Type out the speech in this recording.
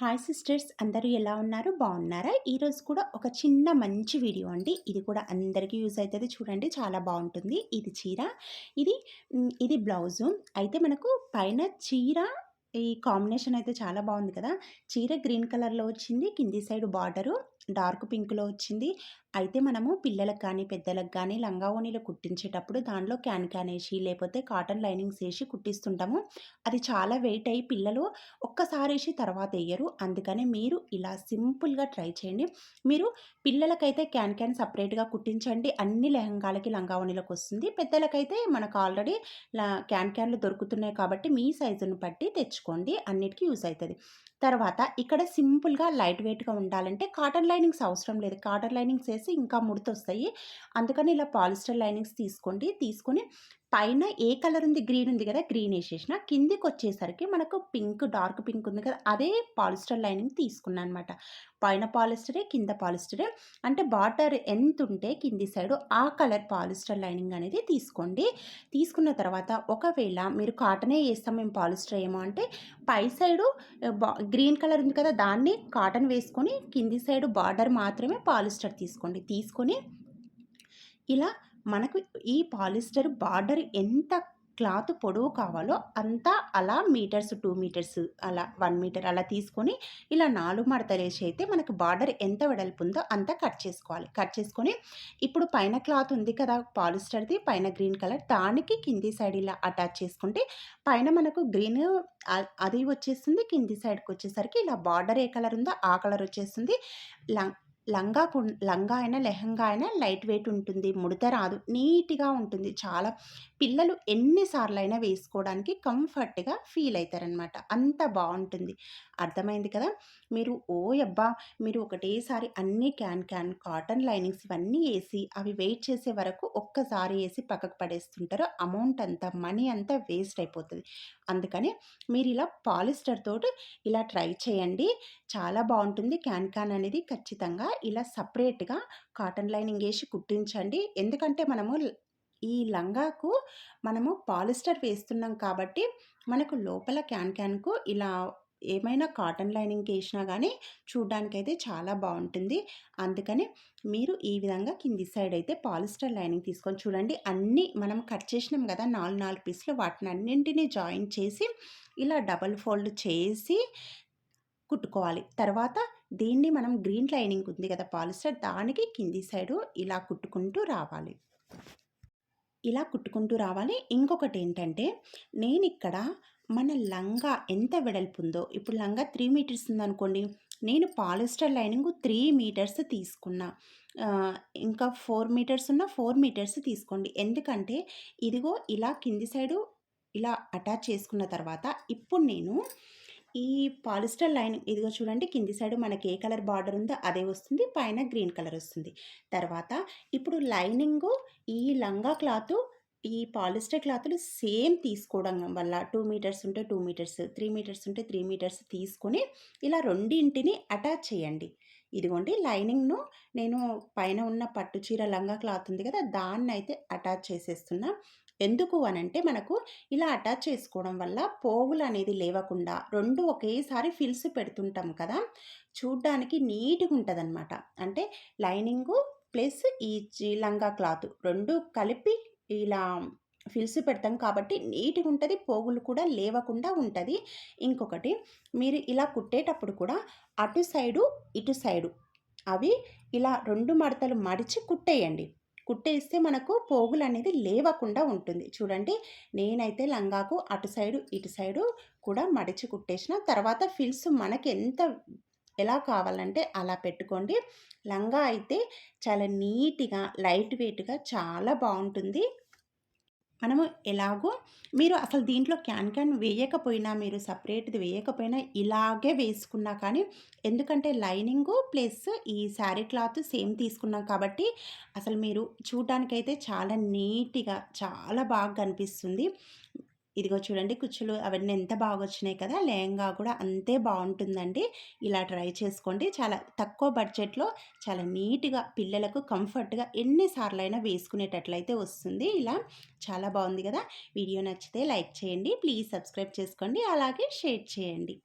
Hi sisters అందరూ ఎలా ఉన్నారు? బాగున్నారా? ఈరోజు కూడా ఒక చిన్న మంచి వీడియో అండి. ఇది కూడా అందరికీ యూజ్ అవుతుంది చూడండి చాలా బాగుంటుంది. ఇది చీర ఇది ఇది బ్లౌజు. అయితే మనకు పైన చీర ఈ కాంబినేషన్ అయితే చాలా బాగుంది కదా. చీర గ్రీన్ కలర్లో వచ్చింది కింది సైడ్ బార్డరు డార్క్ పింక్లో వచ్చింది. అయితే మనము పిల్లలకు కానీ పెద్దలకు కానీ లంగా ఓణీలు కుట్టించేటప్పుడు దానిలో క్యాన్ క్యాన్ వేసి లేకపోతే కాటన్ లైనింగ్స్ వేసి కుట్టిస్తుంటాము. అది చాలా వెయిట్ అయ్యి పిల్లలు ఒక్కసారి వేసి తర్వాత వేయరు. అందుకనే మీరు ఇలా సింపుల్గా ట్రై చేయండి. మీరు పిల్లలకైతే క్యాన్ క్యాన్ సపరేట్గా కుట్టించండి. అన్ని లెహంగాలకి లంగా ఓణీలకు వస్తుంది. పెద్దలకైతే మనకు ఆల్రెడీ క్యాన్ క్యాన్లు దొరుకుతున్నాయి కాబట్టి మీ సైజును బట్టి తెచ్చు తెచ్చుకోండి అన్నిటికీ యూస్ అవుతుంది. తర్వాత ఇక్కడ సింపుల్గా లైట్ వెయిట్గా ఉండాలంటే కాటన్ లైనింగ్స్ అవసరం లేదు. కాటన్ లైనింగ్స్ వేసి ఇంకా ముడతొస్తాయి. అందుకని ఇలా పాలిస్టర్ లైనింగ్స్ తీసుకోండి. తీసుకొని పైన ఏ కలర్ ఉంది? గ్రీన్ ఉంది కదా గ్రీన్ వేసేసిన కిందికి వచ్చేసరికి మనకు పింక్ డార్క్ పింక్ ఉంది కదా అదే పాలిస్టర్ లైనింగ్ తీసుకున్నాను అనమాట పైన పాలిస్టరే కింద పాలిస్టరే. అంటే బార్డర్ ఎంత ఉంటే కింది సైడ్ ఆ కలర్ పాలిస్టర్ లైనింగ్ అనేది తీసుకోండి. తీసుకున్న తర్వాత ఒకవేళ మీరు కాటనే వేస్తాం మేము పాలిస్టర్ ఏమో అంటే పై సైడు గ్రీన్ కలర్ ఉంది కదా దాన్ని కాటన్ వేసుకొని కింది సైడ్ బార్డర్ మాత్రమే పాలిస్టర్ తీసుకోండి. తీసుకొని ఇలా మనకు ఈ పాలిస్టర్ బార్డర్ ఎంత క్లాత్ పొడవు కావాలో అంతా అలా మీటర్స్ టూ మీటర్స్ అలా వన్ మీటర్ అలా తీసుకొని ఇలా నాలుగు మడతలేసి అయితే మనకు బార్డర్ ఎంత వెడల్పు ఉందో అంతా కట్ చేసుకోవాలి. కట్ చేసుకొని ఇప్పుడు పైన క్లాత్ ఉంది కదా పాలిస్టర్ది పైన గ్రీన్ కలర్ దానికి కింది సైడ్ ఇలా అటాచ్ చేసుకుంటే పైన మనకు గ్రీన్ అది వచ్చేస్తుంది కింది సైడ్కి వచ్చేసరికి ఇలా బార్డర్ ఏ కలర్ ఉందో ఆ కలర్ వచ్చేస్తుంది. లంగా కు లంగా అయినా లెహంగా అయినా లైట్ వెయిట్ ఉంటుంది ముడత రాదు నీట్గా ఉంటుంది. చాలా పిల్లలు ఎన్నిసార్లు అయినా వేసుకోవడానికి కంఫర్ట్గా ఫీల్ అవుతారనమాట అంత బాగుంటుంది అర్థమైంది కదా? మీరు ఓ అబ్బా మీరు ఒకటేసారి అన్ని క్యాన్ క్యాన్ కాటన్ లైనింగ్స్ ఇవన్నీ వేసి అవి వెయిట్ చేసే వరకు ఒక్కసారి వేసి పక్కకు పడేస్తుంటారు. అమౌంట్ అంతా మనీ అంతా వేస్ట్ అయిపోతుంది. అందుకని మీరు ఇలా పాలిస్టర్ తోటి ఇలా ట్రై చేయండి. చాలా బాగుంటుంది క్యాన్ క్యాన్ అనేది ఖచ్చితంగా ఇలా సపరేట్గా కాటన్ లైనింగ్ వేసి కుట్టించండి. ఎందుకంటే మనము ఈ లంగాకు మనము పాలిస్టర్ వేస్తున్నాం కాబట్టి మనకు లోపల క్యాన్ క్యాన్కు ఇలా ఏమైనా కాటన్ లైనింగ్ వేసినా కానీ చూడ్డానికైతే చాలా బాగుంటుంది అందుకని మీరు ఈ విధంగా కింది సైడ్ అయితే పాలిస్టర్ లైనింగ్ తీసుకొని చూడండి. అన్నీ మనం కట్ చేసినాం కదా నాలుగు నాలుగు పీసులు వాటిని అన్నింటినీ జాయిన్ చేసి ఇలా డబల్ ఫోల్డ్ చేసి కుట్టుకోవాలి. తర్వాత దీన్ని మనం గ్రీన్ లైనింగ్ ఉంది కదా పాలిస్టర్ దానికి కింది సైడు ఇలా కుట్టుకుంటూ రావాలి. ఇలా కుట్టుకుంటూ రావాలి. ఇంకొకటి ఏంటంటే నేను ఇక్కడ మన లంగా ఎంత వెడల్పు ఉందో ఇప్పుడు లంగా త్రీ మీటర్స్ ఉందనుకోండి నేను పాలిస్టర్ లైనింగ్ త్రీ మీటర్స్ తీసుకున్నా. ఇంకా ఫోర్ మీటర్స్ ఉన్న ఫోర్ మీటర్స్ తీసుకోండి. ఎందుకంటే ఇదిగో ఇలా కింది సైడు ఇలా అటాచ్ చేసుకున్న తర్వాత ఇప్పుడు నేను ఈ పాలిస్టర్ లైన్ ఇదిగో చూడండి కింది సైడ్ మనకి ఏ కలర్ బార్డర్ ఉందో అదే వస్తుంది పైన గ్రీన్ కలర్ వస్తుంది. తర్వాత ఇప్పుడు లైనింగు ఈ లంగా క్లాత్ ఈ పాలిస్టర్ క్లాత్లు సేమ్ తీసుకోవడం వల్ల టూ మీటర్స్ ఉంటే టూ మీటర్స్ త్రీ మీటర్స్ ఉంటే త్రీ మీటర్స్ తీసుకొని ఇలా రెండింటిని అటాచ్ చేయండి. ఇదిగోండి లైనింగ్ను నేను పైన ఉన్న పట్టు చీర లంగా క్లాత్ ఉంది కదా దాన్ని అయితే అటాచ్ చేసేస్తున్నా. ఎందుకు అనంటే మనకు ఇలా అటాచ్ చేసుకోవడం వల్ల పోగులు అనేది లేవకుండా రెండు ఒకేసారి ఫిల్స్ పెడుతుంటాం కదా చూడ్డానికి నీట్గా ఉంటుంది అనమాట అంటే లైనింగు ప్లస్ ఈ లంగా క్లాత్ రెండు కలిపి ఇలా ఫిల్స్ పెడతాం కాబట్టి నీట్గా ఉంటుంది పోగులు కూడా లేవకుండా ఉంటుంది. ఇంకొకటి మీరు ఇలా కుట్టేటప్పుడు కూడా అటు సైడు ఇటు సైడు అవి ఇలా రెండు మడతలు మడిచి కుట్టేయండి. కుట్టేస్తే మనకు పోగులు అనేది లేవకుండా ఉంటుంది. చూడండి నేనైతే లంగాకు అటు సైడు ఇటు సైడు కూడా మడిచి కుట్టేసిన. తర్వాత ఫిల్స్ మనకి ఎంత ఎలా కావాలంటే అలా పెట్టుకోండి. లంగా అయితే చాలా నీట్గా లైట్ వెయిట్గా చాలా బాగుంటుంది. మనము ఎలాగో మీరు అసలు దీంట్లో క్యాన్ క్యాన్ వేయకపోయినా మీరు సపరేట్ది వేయకపోయినా ఇలాగే వేసుకున్నా కానీ ఎందుకంటే లైనింగు ప్లస్ ఈ శారీ క్లాత్ సేమ్ తీసుకున్నాం కాబట్టి అసలు మీరు చూడటానికైతే చాలా నీట్గా చాలా బాగా కనిపిస్తుంది. ఇదిగో చూడండి కుచ్చులు అవన్నీ ఎంత బాగా వచ్చినాయి కదా లెహంగా కూడా అంతే బాగుంటుందండి ఇలా ట్రై చేసుకోండి. చాలా తక్కువ బడ్జెట్లో చాలా నీట్గా పిల్లలకు కంఫర్ట్గా ఎన్నిసార్లు అయినా వేసుకునేటట్లయితే వస్తుంది ఇలా. చాలా బాగుంది కదా. వీడియో నచ్చితే లైక్ చేయండి ప్లీజ్ సబ్స్క్రైబ్ చేసుకోండి అలాగే షేర్ చేయండి.